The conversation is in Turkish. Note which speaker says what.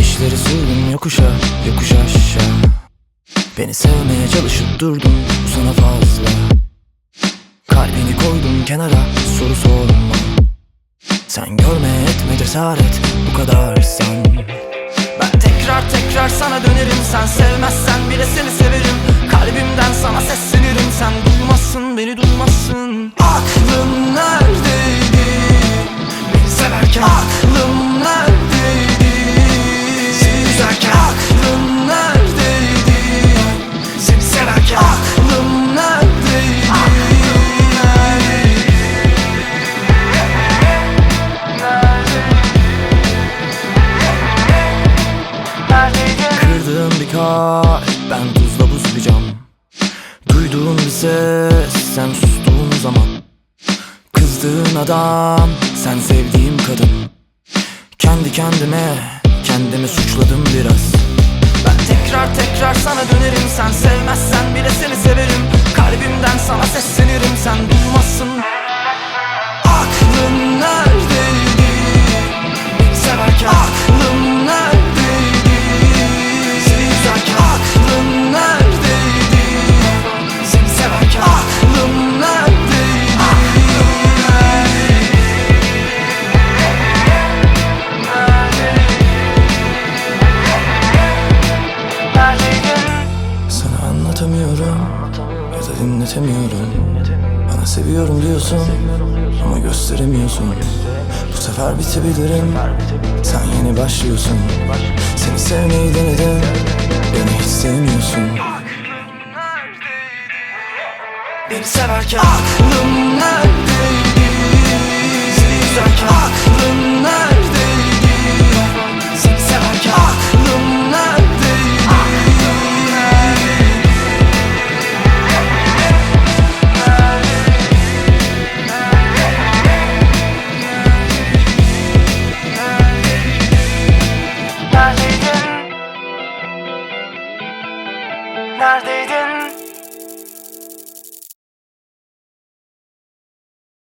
Speaker 1: İşleri sürdüm yokuşa yokuş aşağı. Beni sevmeye çalışıp durdun bu sana fazla. Kalbini koydum kenara soru sorma. Sen görme etme cesaret bu kadarsan Ben tekrar tekrar sana dönerim Sen sevmezsen bile seni severim. Kalbimden sana seslenirim Sen duymazsın beni duymazsın Aklım Kalp ben tuzla buz bir cam Duyduğum bir ses sen sustuğun zaman. Kızdığın adam sen sevdiğim kadın. Kendi kendime kendimi suçladım biraz. Ben tekrar tekrar sana dönerim. Sen sevmezsen bile seni severim. Kalbimden sana seslenirim. Sen duymazsın dinletemiyorum. Bana seviyorum diyorsun Ama gösteremiyorsun. Bu sefer bitebilirim. Sen yeni başlıyorsun. Seni sevmeyi denedim Beni hiç sevmiyorsun. Beni severken Aklım neredeydi